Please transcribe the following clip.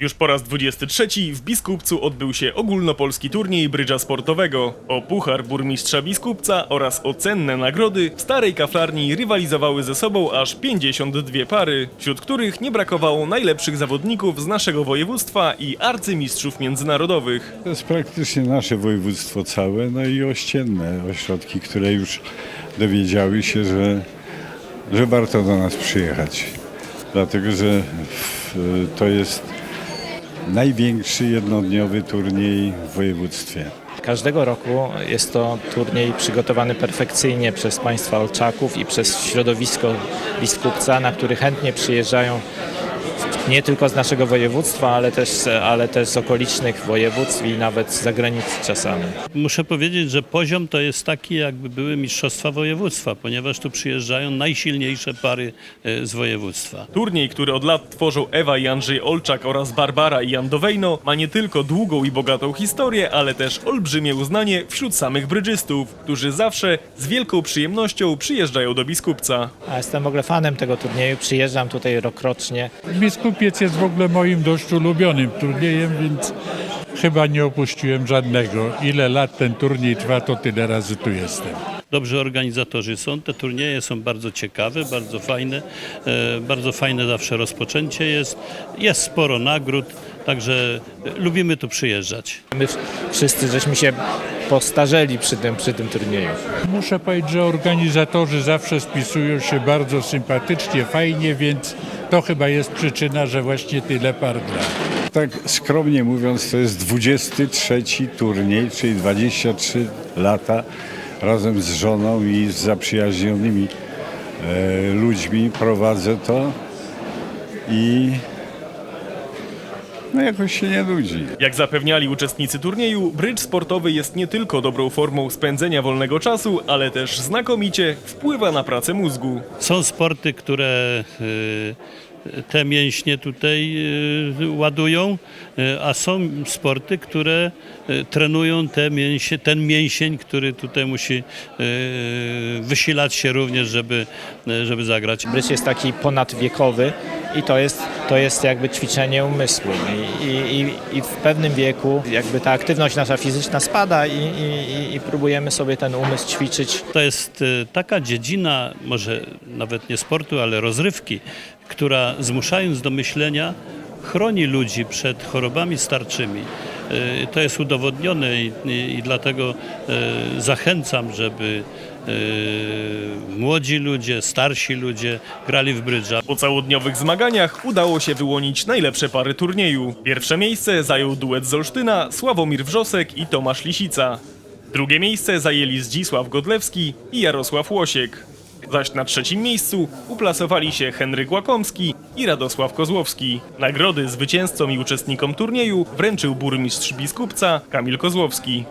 Już po raz 23 w Biskupcu odbył się ogólnopolski turniej brydża sportowego. O puchar burmistrza Biskupca oraz o cenne nagrody w starej kaflarni rywalizowały ze sobą aż 52 pary, wśród których nie brakowało najlepszych zawodników z naszego województwa i arcymistrzów międzynarodowych. To jest praktycznie nasze województwo całe, no i ościenne ośrodki, które już dowiedziały się, że, że warto do nas przyjechać. Dlatego, że to jest największy jednodniowy turniej w województwie. Każdego roku jest to turniej przygotowany perfekcyjnie przez państwa Olczaków i przez środowisko Biskupca, na który chętnie przyjeżdżają nie tylko z naszego województwa, ale też, ale też z okolicznych województw i nawet z zagranicy czasami. Muszę powiedzieć, że poziom to jest taki, jakby były mistrzostwa województwa, ponieważ tu przyjeżdżają najsilniejsze pary e, z województwa. Turniej, który od lat tworzą Ewa i Andrzej Olczak oraz Barbara i Jan Dowejno, ma nie tylko długą i bogatą historię, ale też olbrzymie uznanie wśród samych brydżystów, którzy zawsze z wielką przyjemnością przyjeżdżają do Biskupca. A jestem w ogóle fanem tego turnieju, przyjeżdżam tutaj rokrocznie. Biskupiec jest w ogóle moim dość ulubionym turniejem, więc chyba nie opuściłem żadnego. Ile lat ten turniej trwa, to tyle razy tu jestem. Dobrzy organizatorzy są, te turnieje są bardzo ciekawe, bardzo fajne, e, bardzo fajne zawsze rozpoczęcie jest, jest sporo nagród, także e, lubimy tu przyjeżdżać. My wszyscy żeśmy się postarzeli przy tym, przy tym turnieju. Muszę powiedzieć, że organizatorzy zawsze spisują się bardzo sympatycznie, fajnie, więc to chyba jest przyczyna, że właśnie tyle par gra. Tak skromnie mówiąc, to jest 23 turniej, czyli 23 lata razem z żoną i z zaprzyjaźnionymi e, ludźmi prowadzę to i no jakoś się nie nudzi. Jak zapewniali uczestnicy turnieju, brydż sportowy jest nie tylko dobrą formą spędzenia wolnego czasu, ale też znakomicie wpływa na pracę mózgu. Są sporty, które e, te mięśnie tutaj e, ładują, e, a są sporty, które trenują te mięsie, ten mięsień, który tutaj musi wysilać się również, żeby, żeby zagrać. Brycz jest taki ponadwiekowy i to jest, to jest jakby ćwiczenie umysłu. I, i, i- w pewnym wieku jakby ta aktywność nasza fizyczna spada i, i, i próbujemy sobie ten umysł ćwiczyć. To jest e, taka dziedzina, może nawet nie sportu, ale rozrywki, która zmuszając do myślenia, chroni ludzi przed chorobami starczymi. E, To jest udowodnione i, i, dlatego e, zachęcam, żeby e, młodzi ludzie, starsi ludzie grali w brydża. Po całodniowych zmaganiach udało się wyłonić najlepsze pary turnieju. Pierwsze miejsce zajął duet z Olsztyna Sławomir Wrzosek i Tomasz Lisica. Drugie miejsce zajęli Zdzisław Godlewski i Jarosław Łosiek. Zaś na trzecim miejscu uplasowali się Henryk Łakomski i Radosław Kozłowski. Nagrody zwycięzcom i uczestnikom turnieju wręczył burmistrz Biskupca Kamil Kozłowski.